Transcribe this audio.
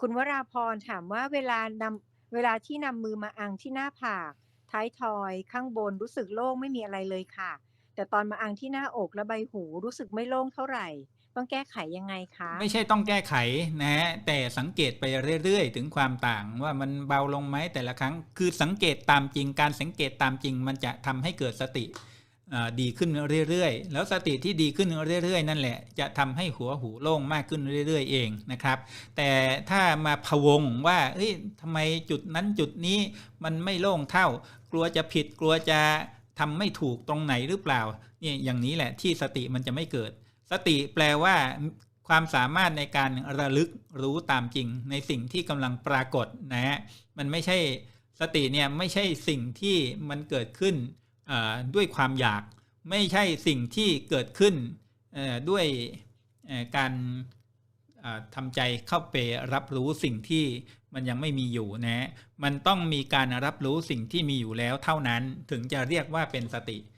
คุณวราพรถามว่าเวลานำเวลาที่นำมือมาอังที่หน้าผาก ท้ายทอยข้างบนรู้สึกโล่งไม่มีอะไรเลยค่ะ แต่ตอนมาอังที่หน้าอกและใบหูรู้สึกไม่โล่งเท่าไหร่ต้องแก้ไขยังไงคะ?ไม่ใช่ต้องแก้ไขนะครับแต่สังเกตไปเรื่อยๆ ถึงความต่างว่ามันเบาลงไหมแต่ละครั้ง คือสังเกตตามจริงการสังเกตตามจริง มันจะทำให้เกิดสติ ดีขึ้นเรื่อยๆ แล้วสติที่ดีขึ้นเรื่อยๆ นั่นแหละ จะทำให้หัวหูโล่งมากขึ้นเรื่อย ๆ เองนะครับ แต่ถ้ามาพวงว่าเฮ้ยทำไมจุดนั้นจุดนี้มันไม่โล่งเท่า กลัวจะผิดกลัวจะทำไม่ถูกตรงไหนหรือเปล่าเนี่ยอย่างนี้แหละที่สติมันจะไม่เกิด สติแปลว่าความสามารถในการระลึกรู้ตามจริง ในสิ่งที่กำลังปรากฏนะครับมันไม่ใช่สติเนี่ยไม่ใช่สิ่งที่มันเกิดขึ้น ด้วยความอยากไม่ใช่สิ่งที่เกิดขึ้นด้วยการทำใจเข้าไปรับรู้สิ่งที่มันยังไม่มีอยู่นะ มันต้องมีการรับรู้สิ่งที่มีอยู่แล้วเท่านั้นถึงจะเรียกว่าเป็นสติ